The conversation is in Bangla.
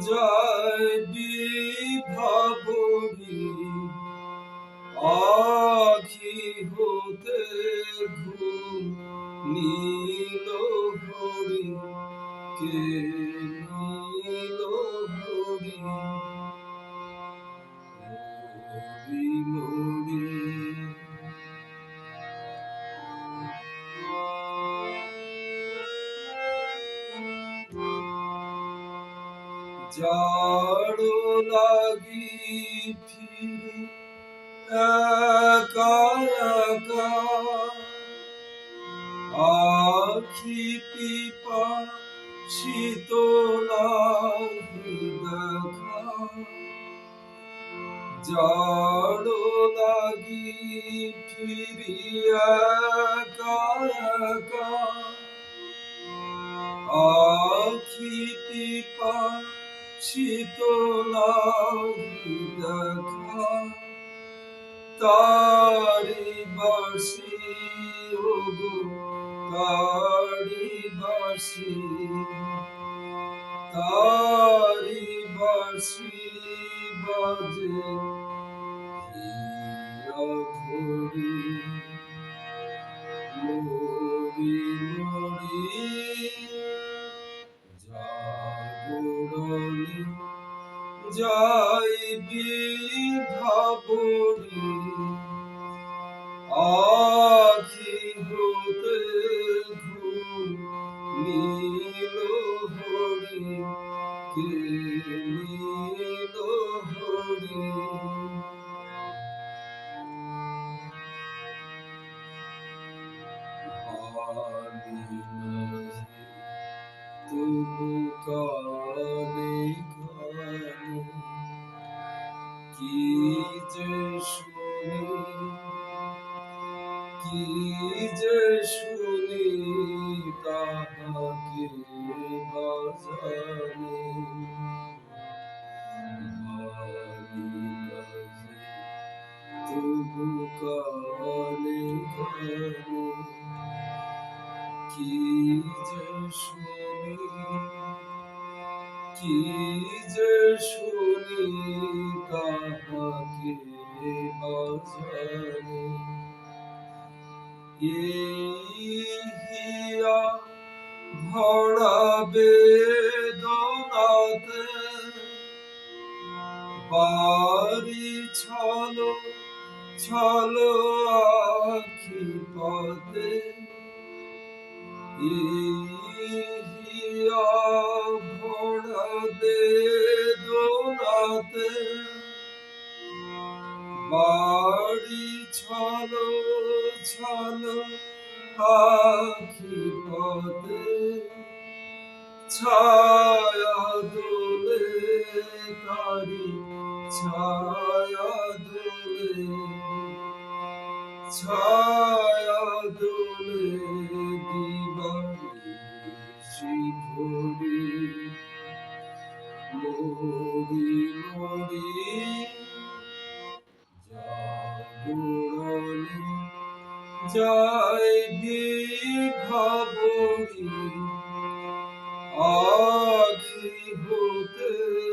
যায় বিভাবরী আখি হতে ঘুম নীল হরি কে জাড়ো লাগি ফিরি একা একা আখি পিপা শীতলা দেখা জাড়ো লাগি ফিরি একা একা আখি পিপা শীতলা দেখা তারি বাসি ওগো তারি বাসি তারি বাসি। যাই বিভাবরি আখি হতে নীল হরি কে নীল হরি? তবু কালে কি যে শুনি কি যে শুনি তাহাকে বাজানে তবু কালে কালে কি যে শুনি কি যে শুনি তাহাকে বাজারে এই হিয়া ভরা বেদনাতে বাড়ি ছলো ছলো আখি পথে ইহিয়া বেদনাতে বাড়ি ছলো ছলো আখি পথে ছায়া দোলে তারি ছায়া দোলে ছায়া দোলে। মরি মরি জাগরণে যাই বিভাবরি আখি হতে